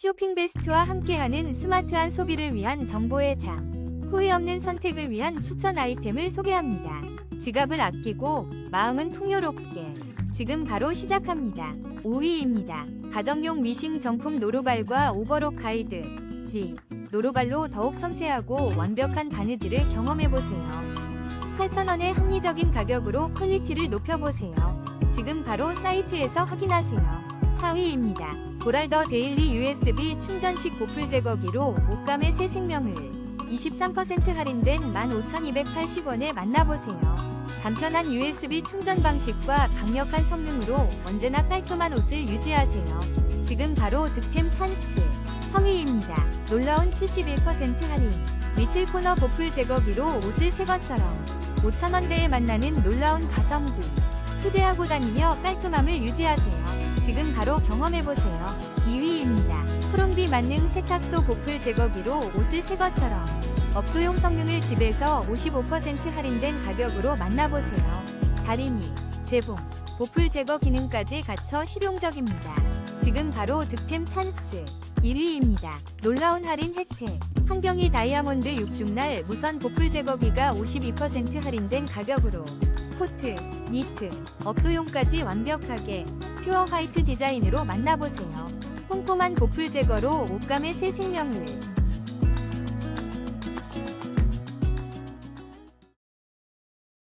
쇼핑 베스트와 함께하는 스마트한 소비를 위한 정보의 장. 후회 없는 선택을 위한 추천 아이템을 소개합니다. 지갑을 아끼고 마음은 풍요롭게. 지금 바로 시작합니다. 5위입니다. 가정용 미싱 정품 노루발과 오버록 가이드. G. 노루발로 더욱 섬세하고 완벽한 바느질을 경험해보세요. 8,000원의 합리적인 가격으로 퀄리티를 높여보세요. 지금 바로 사이트에서 확인하세요. 4위입니다. 보랄더 데일리 USB 충전식 보풀 제거기로 옷감의 새 생명을 23% 할인된 15,280원에 만나보세요. 간편한 USB 충전 방식과 강력한 성능으로 언제나 깔끔한 옷을 유지하세요. 지금 바로 득템 찬스. 3위입니다. 놀라운 71% 할인. 리틀 코너 보풀 제거기로 옷을 새 것처럼 5,000원대에 만나는 놀라운 가성비. 휴대하고 다니며 깔끔함을 유지하세요. 지금 바로 경험해보세요. 2위입니다. 프롬비 만능 세탁소 보풀 제거기로 옷을 새 것처럼 업소용 성능을 집에서 55% 할인된 가격으로 만나보세요. 다리미, 재봉, 보풀 제거 기능까지 갖춰 실용적입니다. 지금 바로 득템 찬스. 1위입니다. 놀라운 할인 혜택. 한경이 다이아몬드 6중날 무선 보풀 제거기가 52% 할인된 가격으로 코트, 니트, 업소용까지 완벽하게 퓨어 화이트 디자인으로 만나보세요. 꼼꼼한 보풀 제거로 옷감의 새 생명을